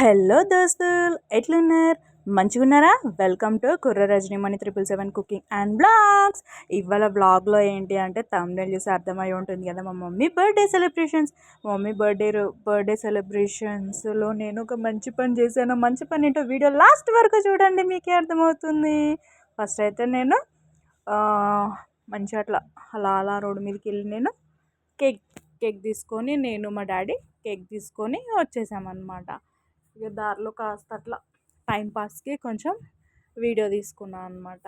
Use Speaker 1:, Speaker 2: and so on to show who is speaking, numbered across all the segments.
Speaker 1: Hello దోస్తులు ఎట్లున్నారు? మంచిగున్నారా? Welcome to Kurra Rajanimani triple seven cooking and blogs. ఇవాళ బ్లాగ్లో ఏంటి అంటే తమిళ చూసి అర్థమై ఉంటుంది కదా మా mummy birthday celebrations. Mummy birthday birthday సెలబ్రేషన్స్లో నేను ఒక మంచి పని చేశాను. మంచి పని ఏంటో వీడియో లాస్ట్ వరకు చూడండి మీకే అర్థమవుతుంది. ఫస్ట్ అయితే నేను మంచి అట్లా అలా అలా రోడ్డు మీదకి వెళ్ళి నేను కేక్ కేక్ తీసుకొని నేను మా డాడీ కేక్ తీసుకొని వచ్చేసామన్నమాట. ఇక దారిలో కాస్త అట్లా టైంపాస్కి కొంచెం వీడియో తీసుకున్నాను అనమాట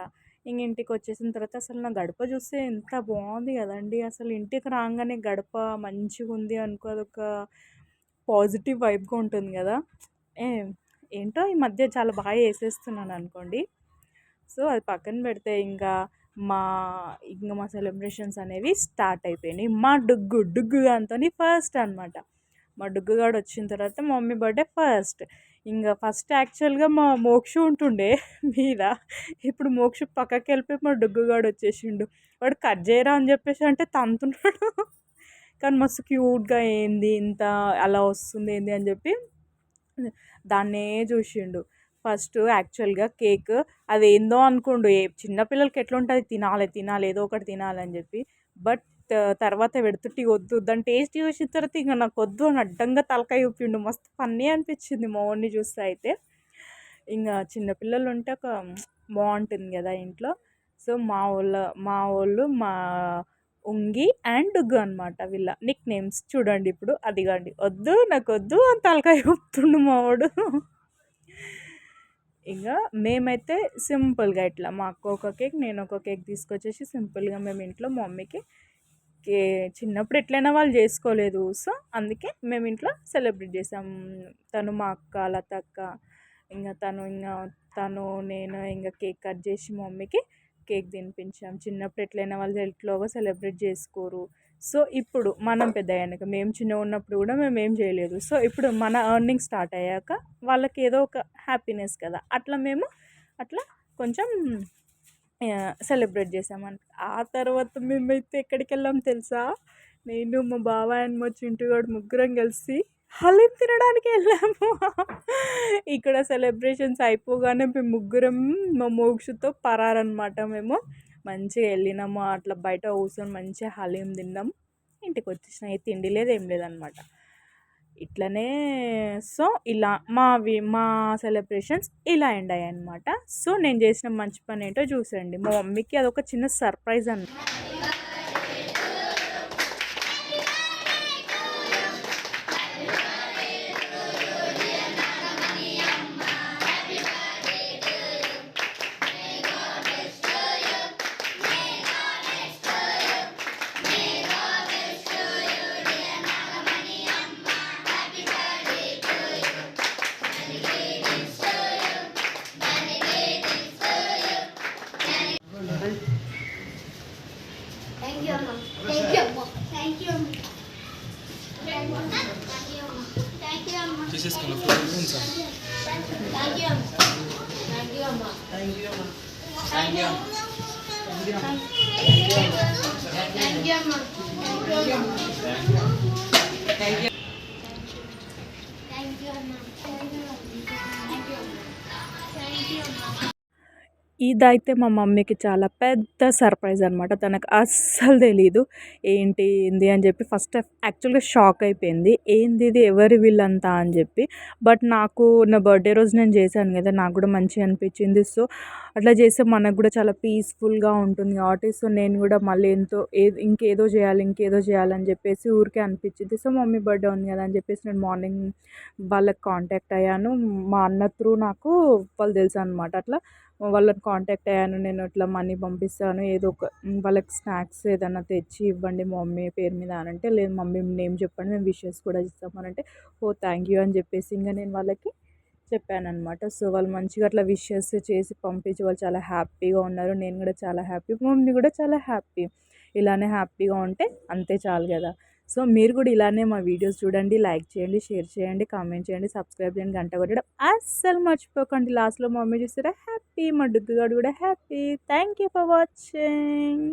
Speaker 1: ఇంక ఇంటికి వచ్చేసిన తర్వాత అసలు నా గడప చూస్తే ఎంత బాగుంది కదండి. అసలు ఇంటికి రాగానే గడప మంచిగా ఉంది అనుకో అదొక పాజిటివ్ వైబ్గా ఉంటుంది కదా. ఏ ఏంటో ఈ మధ్య చాలా బాగా వేసేస్తున్నాను అనుకోండి. సో అది పక్కన పెడితే ఇంకా మా ఇంకా మా సెలబ్రేషన్స్ అనేవి స్టార్ట్ అయిపోయినాయి. మా డుగ్గు డుగ్గు దాంతో ఫస్ట్ అనమాట మా డుగ్గుగాడు వచ్చిన తర్వాత మా మమ్మీ బర్త్డే ఫస్ట్. ఇంకా ఫస్ట్ యాక్చువల్గా మా మోక్షు ఉంటుండే మీద. ఇప్పుడు మోక్షు పక్కకి వెళ్ళిపోయి మా డుగ్గుగాడు వచ్చేసిండు. వాడు కట్ చేయరా అని చెప్పేసి అంటే తంతున్నాడు. కానీ మస్తు క్యూట్గా ఏంది ఇంత అలా వస్తుంది ఏంది అని చెప్పి దాన్నే చూసిండు. ఫస్ట్ యాక్చువల్గా కేక్ అది ఏందో అనుకోండు. ఏ చిన్నపిల్లలకి ఎట్లా ఉంటుంది తినాలి తినాలి ఏదో ఒకటి తినాలి అని చెప్పి. బట్ తర్వాత పెడుతుంటే వద్దు. దాని టేస్ట్ చూసిన తర్వాత ఇంకా నాకు వద్దు అని అడ్డంగా తలకాయ ఊపిండు. మస్తు ఫన్నీ అనిపించింది మా వాడిని చూస్తే అయితే. ఇంకా చిన్నపిల్లలు ఉంటే ఒక బాగుంటుంది కదా ఇంట్లో. సో మా వాళ్ళ మా వాళ్ళు మా ఉంగి అండ్ డుగ్గు అనమాట వీళ్ళ నిక్ నేమ్స్ చూడండి ఇప్పుడు. అదిగండి. వద్దు నాకు వద్దు అని తలకాయ ఊపుతుండు మావాడు ఇంకా మేమైతే సింపుల్గా ఇట్లా మా అక్క ఒక కేక్ నేను ఒక కేక్ తీసుకొచ్చేసి సింపుల్గా మేము ఇంట్లో మమ్మీకి చిన్నప్పుడు ఎట్లయినా వాళ్ళు చేసుకోలేదు. సో అందుకే మేము ఇంట్లో సెలబ్రేట్ చేసాం. తను మా అక్క లత అక్క ఇంకా తను ఇంకా తను నేను ఇంకా కేక్ కట్ చేసి మమ్మీకి కేక్ తినిపించాం. చిన్నప్పుడు ఎట్లయినా వాళ్ళు ఎట్లోగా సెలబ్రేట్ చేసుకోరు. సో ఇప్పుడు మనం పెద్ద అయ్యాక మేము చిన్న ఉన్నప్పుడు కూడా మేము ఏం చేయలేదు. సో ఇప్పుడు మన ఎర్నింగ్ స్టార్ట్ అయ్యాక వాళ్ళకి ఏదో ఒక హ్యాపీనెస్ కదా. అట్లా మేము అట్లా కొంచెం సెలబ్రేట్ చేసామని ఆ తర్వాత మేమైతే ఎక్కడికి వెళ్ళాం తెలుసా? నేను మా బాబాయ్ అండ్ మా చింటుగాడు ముగ్గురం కలిసి హలీం తినడానికి వెళ్ళాము. ఇక్కడ సెలబ్రేషన్స్ అయిపోగానే మేము ముగ్గురం మా మోక్షతో పరారనమాట మేము. మంచిగా వెళ్ళినాము. అట్లా బయట కూర్చొని మంచిగా హలీం తిన్నాం. ఇంటికి వచ్చేసిన తిండి లేదు ఏం లేదనమాట. ఇట్లనే సో ఇలా మావి మా సెలబ్రేషన్స్ ఇలా ఎండ్ అయ్యాయి అనమాట సో నేను చేసిన మంచి పని ఏంటో చూసేయండి. మా మమ్మీకి అదొక చిన్న సర్ప్రైజ్ అన్నమాట
Speaker 2: you ma. Thank you.
Speaker 3: Thank you ma. This is kind. Thank you. Thank you, Thank you, Thank you. Thank you, Thank you, Thank you, Thank you. Thank you, Thank you, Thank you,
Speaker 1: ఇదైతే మా మమ్మీకి చాలా పెద్ద surprise అనమాట తనకు అస్సలు తెలీదు. ఏంటి ఏంది అని చెప్పి ఫస్ట్ యాక్చువల్గా షాక్ అయిపోయింది. ఏంది ఇది ఎవరి వీళ్ళంతా అని చెప్పి. బట్ నాకు నా బర్త్డే రోజు నేను చేశాను కదా నాకు కూడా మంచిగా అనిపించింది. సో అట్లా చేస్తే మనకు కూడా చాలా పీస్ఫుల్గా ఉంటుంది. కాబట్టి సో నేను కూడా మళ్ళీ ఎంతో ఏ ఇంకేదో చేయాలి ఇంకేదో చేయాలని చెప్పేసి ఊరికే అనిపించింది. సో మమ్మీ బర్త్డే ఉంది కదా అని చెప్పేసి నేను మార్నింగ్ వాళ్ళకి కాంటాక్ట్ అయ్యాను. మా అన్న త్రూ నాకు వాళ్ళు తెలుసు అనమాట అట్లా వాళ్ళని కాంటాక్ట్ అయ్యాను. నేను ఇట్లా మనీ పంపిస్తాను. ఏదో ఒక వాళ్ళకి స్నాక్స్ ఏదైనా తెచ్చి ఇవ్వండి మమ్మీ పేరు మీద అని అంటే లేదు మమ్మీ నేమ్ చెప్పండి మేము విషెస్ కూడా ఇస్తామని అంటే ఓ థ్యాంక్ యూ అని చెప్పేసి ఇంకా నేను వాళ్ళకి చెప్పానమాట సో వాళ్ళు మంచిగా అట్లా విషెస్ చేసి పంపించి వాళ్ళు చాలా హ్యాపీగా ఉన్నారు. నేను కూడా చాలా హ్యాపీ. మమ్మీ కూడా చాలా హ్యాపీ. ఇలానే హ్యాపీగా ఉంటే అంతే చాలు కదా. సో మీరు కూడా ఇలానే మా వీడియోస్ చూడండి లైక్ చేయండి షేర్ చేయండి కామెంట్ చేయండి సబ్స్క్రైబ్ చేయండి గంట కొట్టడం అస్సలు మర్చిపోకండి. లాస్ట్లో మమ్మీ చూస్తారా? హ్యాపీ. మా డుగ్గుగాడు కూడా happy. Thank you for watching.